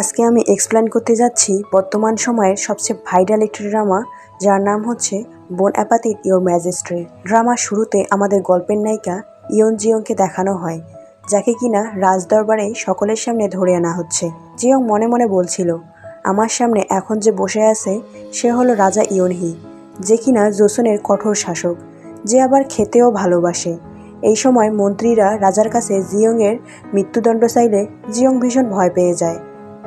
আজকে আমি এক্সপ্লেন করতে যাচ্ছি বর্তমান সময়ের সবচেয়ে ভাইরাল একটি ড্রামা যার নাম হচ্ছে বোন অ্যাপাতির ইয়োর ম্যাজিস্ট্রে ড্রামার শুরুতে আমাদের গল্পের নায়িকা ইয়ন জিয়ংকে দেখানো হয়, যাকে কিনা রাজদরবারে সকলের সামনে ধরে আনা হচ্ছে। জিয়ং মনে মনে বলছিল, আমার সামনে এখন যে বসে আছে, সে হলো রাজা ইয়নহি যে কিনা জোসনের কঠোর শাসক, যে আবার খেতেও ভালোবাসে। এই সময় মন্ত্রীরা রাজার কাছে জিয়ংয়ের মৃত্যুদণ্ড চাইলে জিয়ং ভীষণ ভয় পেয়ে যায়।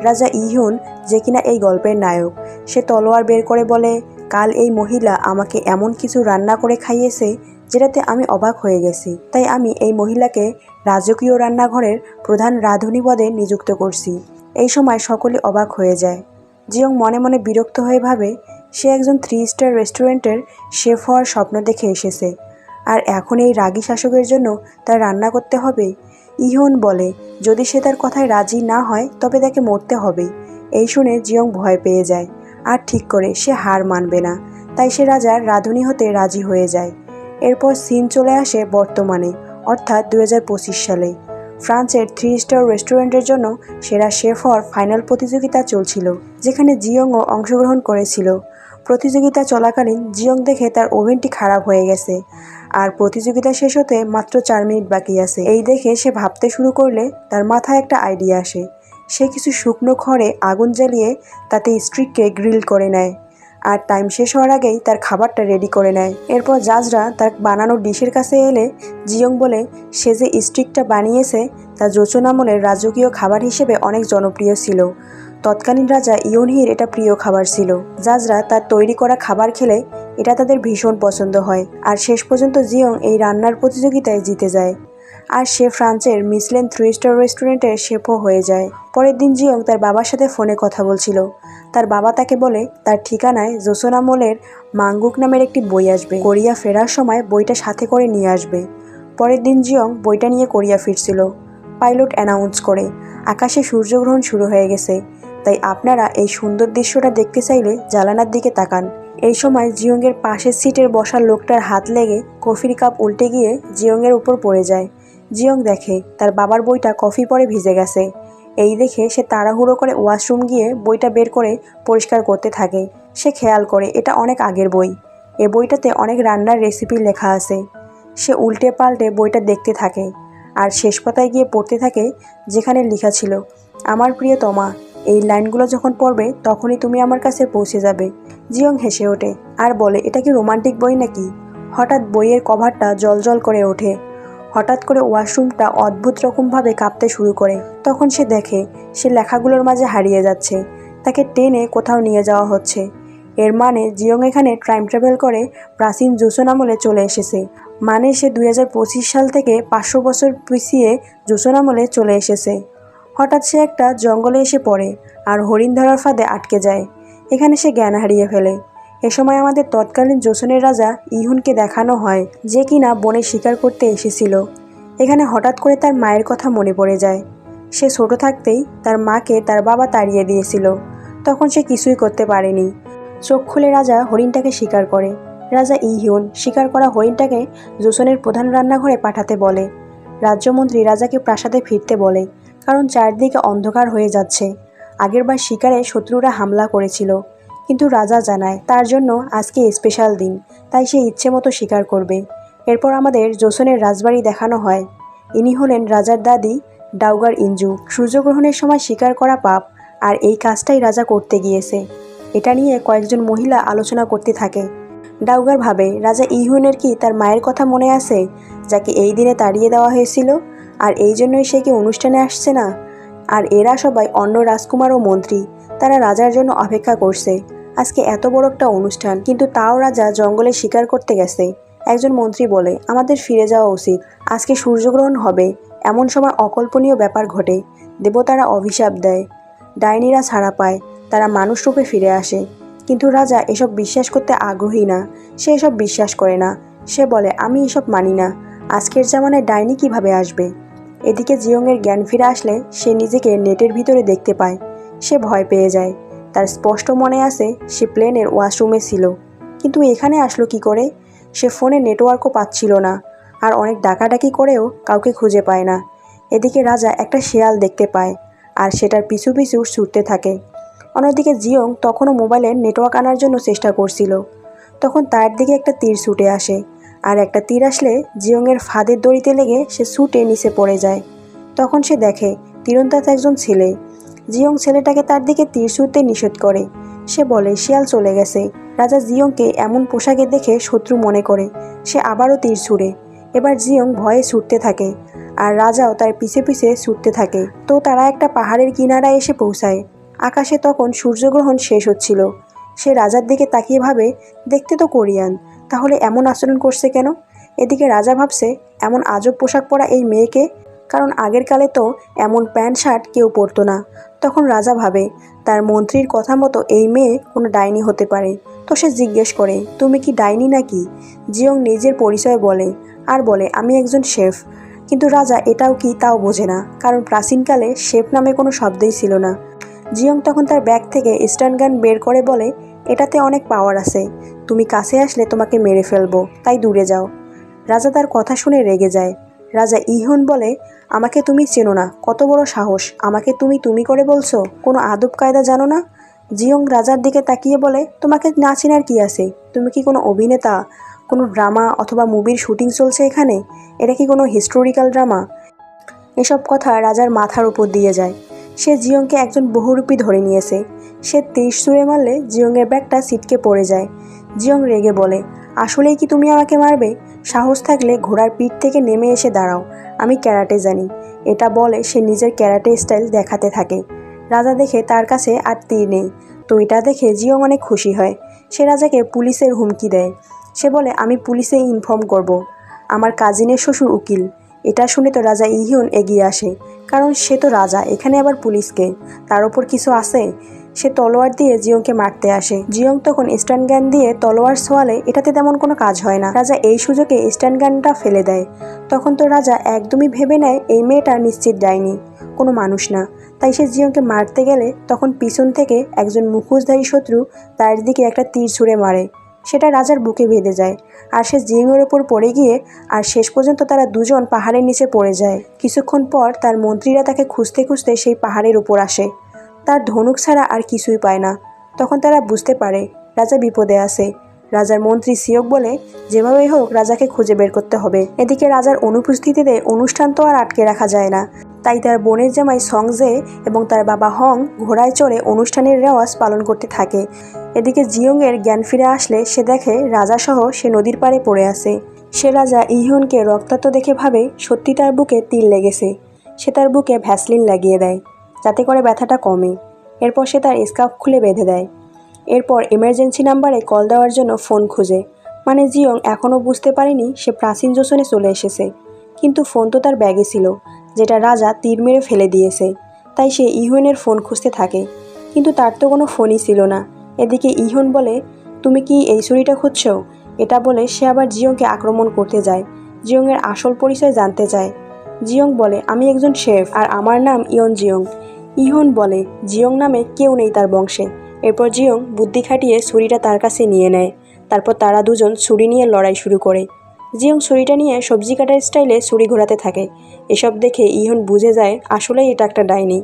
রাজা ইহুন, যে কিনা এই গল্পের নায়ক, সে তলোয়ার বের করে বলে, কাল এই মহিলা আমাকে এমন কিছু রান্না করে খাইয়েছে, যেটাতে আমি অবাক হয়ে গেছি। তাই আমি এই মহিলাকে রাজকীয় রান্নাঘরের প্রধান রাঁধুনি পদে নিযুক্ত করছি। এই সময় সকলে অবাক হয়ে যায়। জিয়ং মনে মনে বিরক্ত হয়ে ভাবে, সে একজন থ্রি স্টার রেস্টুরেন্টের শেফ হওয়ার স্বপ্ন দেখে এসেছে। আর এখন এই রাগী শাসকের জন্য তার রান্না করতে হবে? ইহন বলে, যদি সে তার কথায় রাজি না হয়, তবে তাকে মরতে হবে। এই শুনে জিয়ং ভয় পেয়ে যায়। আর ঠিক করে সে হার মানবে না। তাই সে রাজার রাঁধুনি হতে রাজি হয়ে যায়। এরপর সিন চলে আসে বর্তমানে, অর্থাৎ দু হাজার পঁচিশ সালে। ফ্রান্সের থ্রি স্টার রেস্টুরেন্টের জন্য সেরা শেফ হওয়ার ফাইনাল প্রতিযোগিতা চলছিল, যেখানে জিয়ংও অংশগ্রহণ করেছিল। প্রতিযোগিতা চলাকালীন জিয়ং দেখে তার ওভেনটি খারাপ হয়ে গেছে। আর প্রতিযোগিতা শেষ হতে মাত্র চার মিনিট বাকি আছে। এই দেখে সে ভাবতে শুরু করলে তার মাথায় একটা আইডিয়া আসে। সে কিছু শুকনো খড়ে আগুন জ্বালিয়ে তাতে স্ট্রিককে গ্রিল করে নেয় আর টাইম শেষ হওয়ার আগেই তার খাবারটা রেডি করে নেয়। এরপর জাজরা তার বানানো ডিশের কাছে এলে জিয়ং বলে, সে যে স্ট্রিকটা বানিয়েছে তা যোচন আমলের রাজকীয় খাবার হিসেবে অনেক জনপ্রিয় ছিল। তৎকালীন রাজা ইয়নহির এটা প্রিয় খাবার ছিল। জাজরা তার তৈরি করা খাবার খেলে এটা তাদের ভীষণ পছন্দ হয়। আর শেষ পর্যন্ত জিয়ং এই রান্নার প্রতিযোগিতায় জিতে যায়। আর সে ফ্রান্সের মিসলেন থ্রি স্টার রেস্টুরেন্টের শেফও হয়ে যায়। পরের দিন জিয়ং তার বাবার সাথে ফোনে কথা বলছিল। তার বাবা তাকে বলে, তার ঠিকানায় জোসোনামলের মাঙ্গুক নামের একটি বই আসবে। কোরিয়া ফেরার সময় বইটা সাথে করে নিয়ে আসবে। পরের দিন জিয়ং বইটা নিয়ে কোরিয়া ফিরছিল। পাইলট অ্যানাউন্স করে, আকাশে সূর্যগ্রহণ শুরু হয়ে গেছে। তাই আপনারা এই সুন্দর দৃশ্যটা দেখতে চাইলে জালানার দিকে তাকান। এই সময় জিয়ংয়ের পাশের সিটের বসার লোকটার হাত লেগে কফির কাপ উল্টে গিয়ে জিয়ংয়ের উপর পড়ে যায়। জিয়ং দেখে, তার বাবার বইটা কফি পরে ভিজে গেছে। এই দেখে সে তাড়াহুড়ো করে ওয়াশরুম গিয়ে বইটা বের করে পরিষ্কার করতে থাকে। সে খেয়াল করে, এটা অনেক আগের বই। এ বইটাতে অনেক রান্নার রেসিপি লেখা আছে। সে উল্টে পাল্টে বইটা দেখতে থাকে। আর শেষ পাতায় গিয়ে পড়তে থাকে, যেখানে লেখা ছিল, আমার প্রিয় তমা এই লাইনগুলো যখন পড়বে, তখনই তুমি আমার কাছে পৌঁছে যাবে। জিয়ং হেসে ওঠে। আর বলে, এটা কি রোমান্টিক বই নাকি? হঠাৎ বইয়ের কভারটা জলজল করে ওঠে। হঠাৎ করে ওয়াশরুমটা অদ্ভুত রকমভাবে কাঁপতে শুরু করে। তখন সে দেখে, সে লেখাগুলোর মাঝে হারিয়ে যাচ্ছে। তাকে টেনে কোথাও নিয়ে যাওয়া হচ্ছে। এর মানে জিয়ং এখানে টাইম ট্রাভেল করে প্রাচীন জোসন আমলে চলে এসেছে। মানে সে দুই হাজার পঁচিশ সাল থেকে পাঁচশো বছর পিছিয়ে জোসন আমলে চলে এসেছে। হঠাৎ সে একটা জঙ্গলে এসে পড়ে আর হরিণ ধরার ফাঁদে আটকে যায়। এখানে সে জ্ঞান হারিয়ে ফেলে। এ সময় আমাদের তৎকালীন জোসনের রাজা ইহুনকে দেখানো হয় যে কিনা বনে শিকার করতে এসেছিল। এখানে হঠাৎ করে তার মায়ের কথা মনে পড়ে যায়। সে ছোট থাকতেই তার মাকে তার বাবা তাড়িয়ে দিয়েছিল। তখন সে কিছুই করতে পারেনি। চোখ খুলে রাজা হরিণটাকে শিকার করে। রাজা ইহিউন শিকার করা হরিণটাকে জোসনের প্রধান রান্নাঘরে পাঠাতে বলে। রাজ্যমন্ত্রী রাজাকে প্রাসাদে ফিরতে বলে। কারণ চারদিকে অন্ধকার হয়ে যাচ্ছে। আগেরবার শিকারে শত্রুরা হামলা করেছিল, কিন্তু রাজা জানায়, তার জন্য আজকে স্পেশাল দিন, তাই সে ইচ্ছে মতো শিকার করবে। এরপর আমাদের জোসনের রাজবাড়ি দেখানো হয়। ইনি হলেন রাজার দাদি ডাউগার ইঞ্জু। সূর্যগ্রহণের সময় শিকার করা পাপ, আর এই কাজটাই রাজা করতে গিয়েছে। এটা নিয়ে কয়েকজন মহিলা আলোচনা করতে থাকে। ডাউগার ভাবে, রাজা ইহুনের কি তার মায়ের কথা মনে আছে, যাকে এই দিনে তাড়িয়ে দেওয়া হয়েছিল? আর এই জন্যই সে কি অনুষ্ঠানে আসছে না? আর এরা সবাই অন্য রাজকুমার ও মন্ত্রী, তারা রাজার জন্য অপেক্ষা করছে। আজকে এত বড় একটা অনুষ্ঠান, কিন্তু তাও রাজা জঙ্গলে শিকার করতে গেছে। একজন মন্ত্রী বলে, আমাদের ফিরে যাওয়া উচিত। আজকে সূর্যগ্রহণ হবে। এমন সময় অকল্পনীয় ব্যাপার ঘটে। দেবতারা অভিশাপ দেয়। ডাইনিরা ছাড়া পায়। তারা মানুষ রূপে ফিরে আসে। কিন্তু রাজা এসব বিশ্বাস করতে আগ্রহী না। সে এসব বিশ্বাস করে না। সে বলে, আমি এসব মানি না। আজকের জামানায় ডাইনি কীভাবে আসবে? এদিকে জিয়ংয়ের জ্ঞান ফিরে আসলে সে নিজেকে নেটের ভিতরে দেখতে পায়। সে ভয় পেয়ে যায়। তার স্পষ্ট মনে আছে, সে প্লেনের ওয়াশরুমে ছিল। কিন্তু এখানে আসলো কি করে? সে ফোনে নেটওয়ার্কও পাচ্ছিল না, আর অনেক ডাকাডাকি করেও কাউকে খুঁজে পায় না। এদিকে রাজা একটা শেয়াল দেখতে পায়, আর সেটার পিছু পিছু ছুটতে থাকে। অন্যদিকে জিয়ং তখনও মোবাইলে নেটওয়ার্ক আনার জন্য চেষ্টা করছিল। তখন তার দিকে একটা তীর ছুটে আসে। আর একটা তীর আসলে জিয়ংয়ের ফাঁদের দড়িতে লেগে সে ছুটে নিচে পড়ে যায়। তখন সে দেখে তীরন্দাজ একজন ছেলে। জিয়ং ছেলেটাকে তার দিকে তীর ছুটতে নিষেধ করে। সে বলে, শিয়াল চলে গেছে। রাজা জিয়ংকে এমন পোশাকে দেখে শত্রু মনে করে। সে আবারও তীর ছুড়ে। এবার জিয়ং ভয়ে ছুটতে থাকে আর রাজাও তার পিছে পিছে ছুটতে থাকে। তো তারা একটা পাহাড়ের কিনারায় এসে পৌঁছায়। আকাশে তখন সূর্যগ্রহণ শেষ হচ্ছিল। সে রাজার দিকে তাকিয়ে ভাবে, দেখতে তো কোরিয়ান। তাহলে এমন আচরণ করছে কেন? এদিকে রাজা ভাবছে, এমন আজব পোশাক পরা এই মেয়েকে? কারণ আগের কালে তো এমন প্যান্ট, শার্ট কেউ পরতো না। তখন রাজা ভাবে, তার মন্ত্রীর কথা মতো এই মেয়ে কোনো ডাইনি হতে পারে। তো সে জিজ্ঞেস করে, তুমি কি ডাইনি নাকি? জিয়ং নিজের পরিচয় বলে, আর বলে, আমি একজন শেফ। কিন্তু রাজা, এটাও কি তাও বোঝে না, কারণ প্রাচীনকালে শেফ নামে কোনো শব্দই ছিল না। জিয়ং তখন তার ব্যাগ থেকে স্টান গান বের করে বলে এটাতে অনেক পাওয়ার আছে। তুমি কাছে আসলে তোমাকে মেরে ফেলব, তাই দূরে যাও। রাজা তার কথা শুনে রেগে যায়। রাজা ইহন বলে, আমাকে তুমি চেনো না, কত বড় সাহস। আমাকে তুমি তুমি করে বলছো? কোনো আদব কায়দা জানো না? জিয়ং রাজার দিকে তাকিয়ে বলে, তোমাকে না চেনার কি আছে? তুমি কি কোনো অভিনেতা, কোনো ড্রামা অথবা মুভির শুটিং চলছে এখানে? এটা কি কোনো হিস্টোরিক্যাল ড্রামা এসব কথা রাজার মাথার উপর দিয়ে যায়। সে জিয়ংকে একজন বহুরূপী ধরে নিয়েছে। সে তেইশ সুরে মারলে জিয়ংয়ের ব্যাগটা সিটকে পড়ে যায়। জিয়ং রেগে বলে, আসলেই কি তুমি আমাকে মারবে? সাহস থাকলে ঘোড়ার পিঠ থেকে নেমে এসে দাঁড়াও। আমি ক্যারাটে জানি। এটা বলে সে নিজের ক্যারাটে স্টাইল দেখাতে থাকে। রাজা দেখে তার কাছে আর তীর নেই। তো এটা দেখে জিয়ং অনেক খুশি হয়। সে রাজাকে পুলিশের হুমকি দেয়। সে বলে, আমি পুলিশে ইনফর্ম করব। আমার কাজিনের শ্বশুর উকিল। এটা শুনে তো রাজা ইহিউন এগিয়ে আসে, কারণ সে তো রাজা, এখানে আবার পুলিশকে। তার ওপর কিছু আছে? সে তলোয়ার দিয়ে জিয়ংকে মারতে আসে। জিয়ং তখন স্ট্যান্ড গান দিয়ে তলোয়ার সোয়ালে এটাতে তেমন কোনো কাজ হয় না। রাজা এই সুযোগে স্ট্যান্ড গানটা ফেলে দেয়। তখন তো রাজা একদমই ভেবে নেয়, এই মেয়েটা নিশ্চিত যায়নি। কোনো মানুষ না। তাই সে জিয়ংকে মারতে গেলে তখন পিছন থেকে একজন মুখোশধারী শত্রু তার দিকে একটা তীর ছুঁড়ে মারে। সেটা রাজার বুকে বেঁধে যায়। আর সে জিয়ংয়ের ওপর পড়ে গিয়ে, আর শেষ পর্যন্ত তারা দুজন পাহাড়ের নিচে পড়ে যায়। কিছুক্ষণ পর তার মন্ত্রীরা তাকে খুঁজতে খুঁজতে সেই পাহাড়ের উপর আসে। তার ধনুক ছাড়া আর কিছুই পায় না। তখন তারা বুঝতে পারে, রাজা বিপদে আছে। রাজার মন্ত্রী সিয়ক বলে যেভাবেই হোক রাজাকে খুঁজে বের করতে হবে। এদিকে রাজার অনুপস্থিতিতে অনুষ্ঠান তো আর আটকে রাখা যায় না। তাই তার বোনের জামাই সংজে এবং তার বাবা হং ঘোড়ায় চড়ে অনুষ্ঠানের রেওয়াজ পালন করতে থাকে। এদিকে জিয়ংয়ের জ্ঞান ফিরে আসলে সে দেখে রাজাসহ সে নদীর পাড়ে পড়ে আছে। সে রাজা ইহিউনকে রক্তাক্ত দেখে ভাবে সত্যি তার বুকে তিল লেগেছে। সে তার বুকে ভ্যাসলিন লাগিয়ে দেয়, যাতে করে ব্যথাটা কমে। এরপর সে তার স্কার্ফ খুলে বেঁধে দেয়। এরপর এমার্জেন্সি নাম্বারে কল দেওয়ার জন্য ফোন খুঁজে। মানে জিয়ং এখনও বুঝতে পারেনি সে প্রাচীন জোসনে চলে এসেছে। কিন্তু ফোন তো তার ব্যাগে ছিল। যেটা রাজা তীর মেরে ফেলে দিয়েছে। তাই সে ইহুনের ফোন খুঁজতে থাকে। কিন্তু তার তো কোনো ফোনই ছিল না। এদিকে ইহুন বলে, তুমি কি এই ছুরিটা খুঁজছো? এটা বলে সে আবার জিয়ংকে আক্রমণ করতে যায়। জিয়ংয়ের আসল পরিচয় জানতে চায়। জিয়ং বলে, আমি একজন শেফ আর আমার নাম ইয়ন জিয়ং। ইহন বলে, জিয়ং নামে কেউ নেই তার বংশে। এরপর জিয়ং বুদ্ধি খাটিয়ে ছুরিটা তার কাছে নিয়ে নেয়। তারপর তারা দুজন ছুরি নিয়ে লড়াই শুরু করে। জিয়ং ছুরিটা নিয়ে সবজি কাটার স্টাইলে ছুরি ঘোরাতে থাকে। এসব দেখে ইহন বুঝে যায়, আসলেই এটা একটা ডাইনি।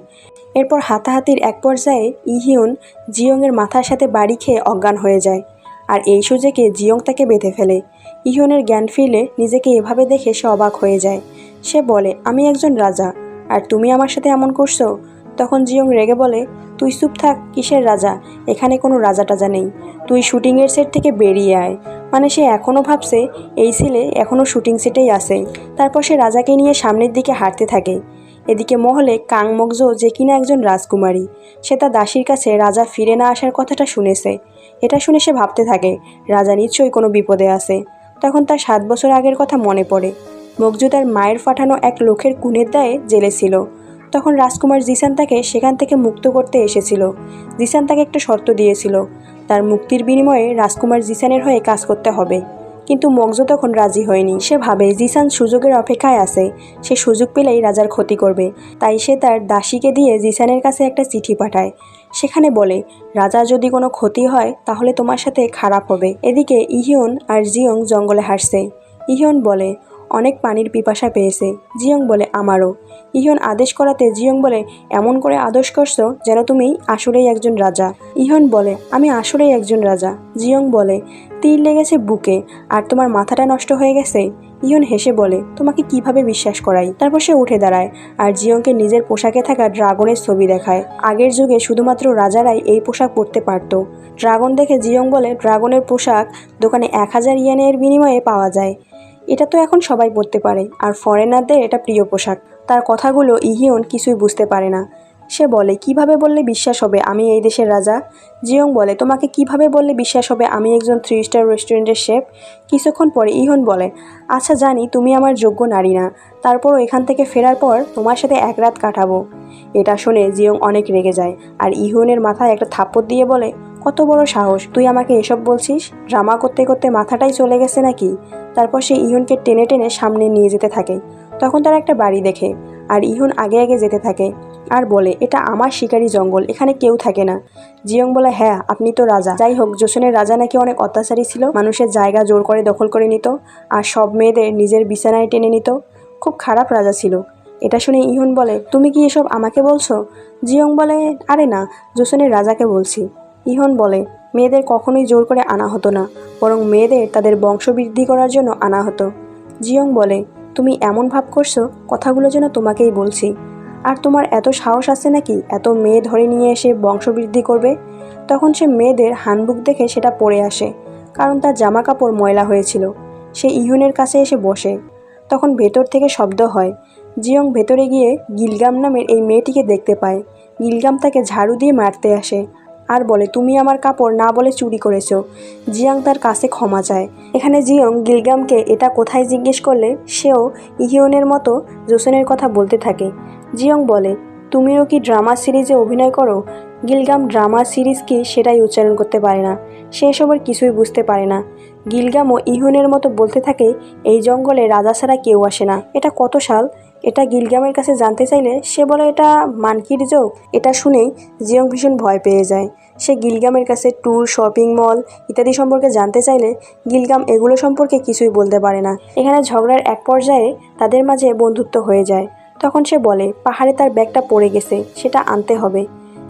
এরপর হাতাহাতির এক পর্যায়ে ইহিউন জিয়ংয়ের মাথার সাথে বাড়ি খেয়ে অজ্ঞান হয়ে যায়। আর এই সুযোগে জিয়ং তাকে বেঁধে ফেলে। ইহনের জ্ঞান ফিরলে নিজেকে এভাবে দেখে সে অবাক হয়ে যায়। সে বলে, আমি একজন রাজা, আর তুমি আমার সাথে এমন করছ? তখন জিয়ং রেগে বলে, তুই চুপ থাক, কিসের রাজা? এখানে কোনো রাজা টাজা নেই। তুই শুটিংয়ের সেট থেকে বেরিয়ে আয়। মানে সে এখনও ভাবছে, এই ছেলে এখনও শুটিং সেটেই আছে। তারপর সে রাজাকে নিয়ে সামনের দিকে হাঁটতে থাকে। এদিকে মহলে কাংমগজো যে কিনা একজন রাজকুমারী। সে তার দাসীর কাছে রাজা ফিরে না আসার কথাটা শুনেছে। এটা শুনে সে ভাবতে থাকে, রাজা নিশ্চয়ই কোনো বিপদে আছে। তখন তার সাত বছর আগের কথা মনে পড়ে। মগজু তার মায়ের পাঠানো এক লোকের কুনের দায়ে জেলে ছিল। তখন রাজকুমার জিসান তাকে সেখান থেকে মুক্ত করতে এসেছিল। জিসান তাকে একটা শর্ত দিয়েছিল। তার মুক্তির বিনিময়ে রাজকুমার জিসানের হয়ে কাজ করতে হবে। কিন্তু মগজ তখন রাজি হয়নি। সে ভাবে, জিসান সুযোগের অপেক্ষায় আছে। সে সুযোগ পেলেই রাজার ক্ষতি করবে। তাই সে তার দাসীকে দিয়ে জিসানের কাছে একটা চিঠি পাঠায়। সেখানে বলে, রাজা যদি কোনো ক্ষতি হয়, তাহলে তোমার সাথে খারাপ হবে। এদিকে ইহিয়ন আর জিয়ং জঙ্গলে হাসছে ইহিয়ন বলে অনেক পানির পিপাসা পেয়েছে, জিয়ং বলে আমারও। ইহন আদেশ করাতে জিয়ং বলে, এমন করে আদেশ করছ যেন তুমি আসলেই একজন রাজা। ইহন বলে, আমি আসলেই একজন রাজা। জিয়ং বলে, তীর লেগেছে বুকে, আর তোমার মাথাটা নষ্ট হয়ে গেছে? ইয়ন হেসে বলে, তোমাকে কীভাবে বিশ্বাস করাই? তারপর সে উঠে দাঁড়ায়, আর জিয়ংকে নিজের পোশাকে থাকা ড্রাগনের ছবি দেখায়। আগের যুগে শুধুমাত্র রাজারাই এই পোশাক পরতে পারতো। ড্রাগন দেখে জিয়ং বলে, ড্রাগনের পোশাক দোকানে এক হাজার ইয়েনের বিনিময়ে পাওয়া যায়। এটা তো এখন সবাই পরতে পারে। আর ফরেনারদের এটা প্রিয় পোশাক। তার কথাগুলো ইহিয়ন কিছুই বুঝতে পারে না। সে বলে, কীভাবে বললে বিশ্বাস হবে আমি এই দেশের রাজা? জিয়ং বলে, তোমাকে কীভাবে বললে বিশ্বাস হবে আমি একজন থ্রি স্টার রেস্টুরেন্টের শেফ কিছুক্ষণ পরে ইহন বলে আচ্ছা জানি, তুমি আমার যোগ্য নারী না। তারপরও এখান থেকে ফেরার পর তোমার সাথে এক রাত কাটাবো। এটা শুনে জিয়ং অনেক রেগে যায়। আর ইহনের মাথায় একটা থাপ্পড় দিয়ে বলে কত বড় সাহস, তুই আমাকে এসব বলছিস? ড্রামা করতে করতে মাথাটাই চলে গেছে নাকি? তারপর সে ইহনকে টেনে টেনে সামনে নিয়ে যেতে থাকে। তখন তারা একটা বাড়ি দেখে, আর ইহুন আগে আগে যেতে থাকে। আর বলে, এটা আমার শিকারী জঙ্গল, এখানে কেউ থাকে না। জিয়ং বলে হ্যাঁ আপনি তো রাজা। যাই হোক, জোসনের রাজা নাকি অনেক অত্যাচারী ছিল, মানুষের জায়গা জোর করে দখল করে নিত, আর সব মেয়েদের নিজের বিছানায় টেনে নিত। খুব খারাপ রাজা ছিল। এটা শুনে ইহুন বলে, তুমি কি এসব আমাকে বলছো? জিয়ং বলে, আরে না, জোসনের রাজাকে বলছি। ইহন বলে, মেয়েদের কখনোই জোর করে আনা হতো না, বরং মেয়েদের তাদের বংশবৃদ্ধি করার জন্য আনা হতো। জিয়ং বলে, তুমি এমন ভাব করছ, কথাগুলো যেন তোমাকেই বলছি। আর তোমার এত সাহস আছে নাকি এত মেয়ে ধরে নিয়ে এসে বংশবৃদ্ধি করবে? তখন সে মেয়েদের হানবুক দেখে সেটা পরে আসে, কারণ তার জামা কাপড় ময়লা হয়েছিল। সে ইহুনের কাছে এসে বসে। তখন ভেতর থেকে শব্দ হয়। জিয়ং ভেতরে গিয়ে গিলগাম নামের এই মেয়েটিকে দেখতে পায়। গিলগাম তাকে ঝাড়ু দিয়ে মারতে আসে। আর বলে, তুমি আমার কাপড় না বলে চুরি করেছ। জিয়াং তার কাছে ক্ষমা চায়। এখানে জিয়ং গিলগামকে এটা কোথায় জিজ্ঞেস করলে, সেও ইহিয়নের মতো জোসেনের কথা বলতে থাকে। জিয়ং বলে, তুমিও কি ড্রামা সিরিজে অভিনয় করো? গিলগাম, ড্রামা সিরিজ কি সেটাই উচ্চারণ করতে পারে না। সে এসবের কিছুই বুঝতে পারে না। গিলগামও ইহুনের মতো বলতে থাকে, এই জঙ্গলে রাজা ছাড়া কেউ আসে না। এটা কত সাল? এটা গিলগামের কাছে জানতে চাইলে সে বলে, এটা মানকির যোগ এটা শুনেই জিয়ং ভীষণ ভয় পেয়ে যায়। সে গিলগামের কাছে ট্যুর, শপিং মল ইত্যাদি সম্পর্কে জানতে চাইলে গিলগাম এগুলো সম্পর্কে কিছুই বলতে পারে না। এখানে ঝগড়ার এক পর্যায়ে তাদের মাঝে বন্ধুত্ব হয়ে যায়। তখন সে বলে, পাহাড়ে তার ব্যাগটা পড়ে গেছে, সেটা আনতে হবে।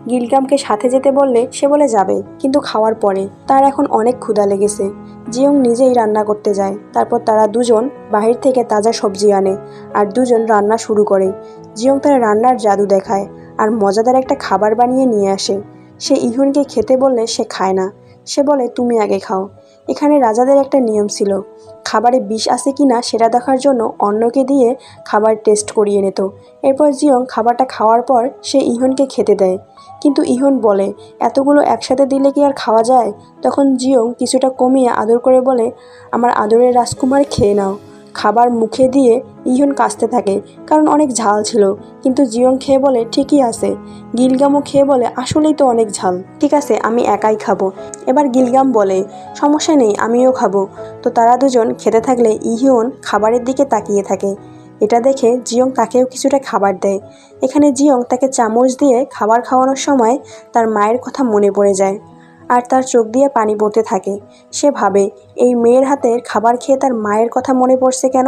গিলগামকে সাথে যেতে বললে সে বলে যাবে, কিন্তু খাওয়ার পরে তার এখন অনেক ক্ষুধা লেগেছে। জিয়ং নিজেই রান্না করতে যায়। তারপর তারা দুজন বাহির থেকে তাজা সবজি আনে আর দুজন রান্না শুরু করে। জিয়ং তার রান্নার জাদু দেখায় আর মজাদার একটা খাবার বানিয়ে নিয়ে আসে। সে ইহুনকে খেতে বললে সে খায় না। সে বলে, তুমি আগে খাও। এখানে রাজাদের একটা নিয়ম ছিল। খাবারে বিষ আছে কি না সেটা দেখার জন্য অন্যকে দিয়ে খাবার টেস্ট করিয়ে নিত। এরপর জিয়ং খাবারটা খাওয়ার পর সে ইহনকে খেতে দেয়। কিন্তু ইহন বলে, এতগুলো একসাথে দিলে কি আর খাওয়া যায়? তখন জিয়ং কিছুটা কমিয়ে আদর করে বলে, আমার আদরের রাজকুমার খেয়ে নাও। খাবার মুখে দিয়ে ইহন কাশতে থাকে, কারণ অনেক ঝাল ছিল, কিন্তু জিয়ং খেয়ে বলে, ঠিকই আছে। গিলগামও খেয়ে বলে, আসলেই তো অনেক ঝাল। ঠিক আছে, আমি একাই খাব। এবার গিলগাম বলে, সমস্যা নেই, আমিও খাব। তো তারা দুজন খেতে থাকলে ইহিয়ন খাবারের দিকে তাকিয়ে থাকে। এটা দেখে জিয়ং তাকেও কিছুটা খাবার দেয়। এখানে জিয়ং তাকে চামচ দিয়ে খাবার খাওয়ানোর সময় তার মায়ের কথা মনে পড়ে যায় আর তার চোখ দিয়ে পানি পড়তে থাকে। সে ভাবে, এই মেয়ের হাতের খাবার খেয়ে তার মায়ের কথা মনে পড়ছে কেন?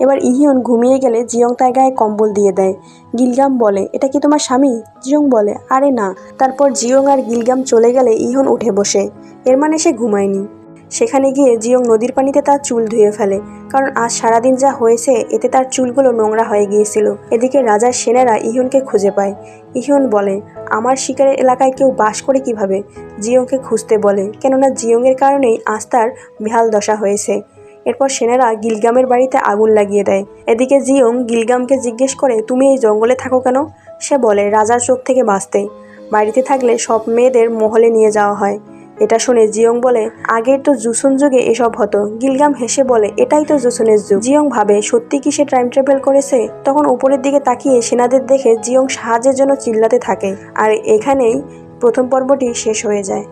এবার ইহিয়ন ঘুমিয়ে গেলে জিয়ং তার গায়ে কম্বল দিয়ে দেয়। গিলগাম বলে, এটা কি তোমার স্বামী? জিয়ং বলে, আরে না। তারপর জিয়ং আর গিলগাম চলে গেলে ইহন উঠে বসে। এর মানে সে ঘুমায়নি। সেখানে গিয়ে জিয়ং নদীর পানিতে তার চুল ধুয়ে ফেলে, কারণ আজ সারাদিন যা হয়েছে, এতে তার চুলগুলো নোংরা হয়ে গিয়েছিল। এদিকে রাজার সেনারা ইহনকে খুঁজে পায়। ইহন বলে, আমার শিকারের এলাকায় কেউ বাস করে কীভাবে? জিয়ংকে খুঁজতে বলে, কেননা জিয়ংয়ের কারণেই আজ তার বেহাল দশা হয়েছে। এরপর সেনারা গিলগামের বাড়িতে আগুন লাগিয়ে দেয়। এদিকে জিয়ং গিলগামকে জিজ্ঞেস করে, তুমি এই জঙ্গলে থাকো কেন? সে বলে, রাজার চোখ থেকে বাঁচতে। বাড়িতে থাকলে সব মেয়েদের মহলে নিয়ে যাওয়া হয়। এটা শুনে জিয়ং বলে, আগের তো জুসুন যুগে এসব হতো। গিলগাম হেসে বলে, এটাই তো জুসুনের যুগ। জিয়ং ভাবে, সত্যি কি সে টাইম ট্রাভেল করেছে? তখন উপরের দিকে তাকিয়ে সেনাদের দেখে জিয়ং সাহায্যের জন্য চিল্লাতে থাকে। আর এখানেই প্রথম পর্বটি শেষ হয়ে যায়।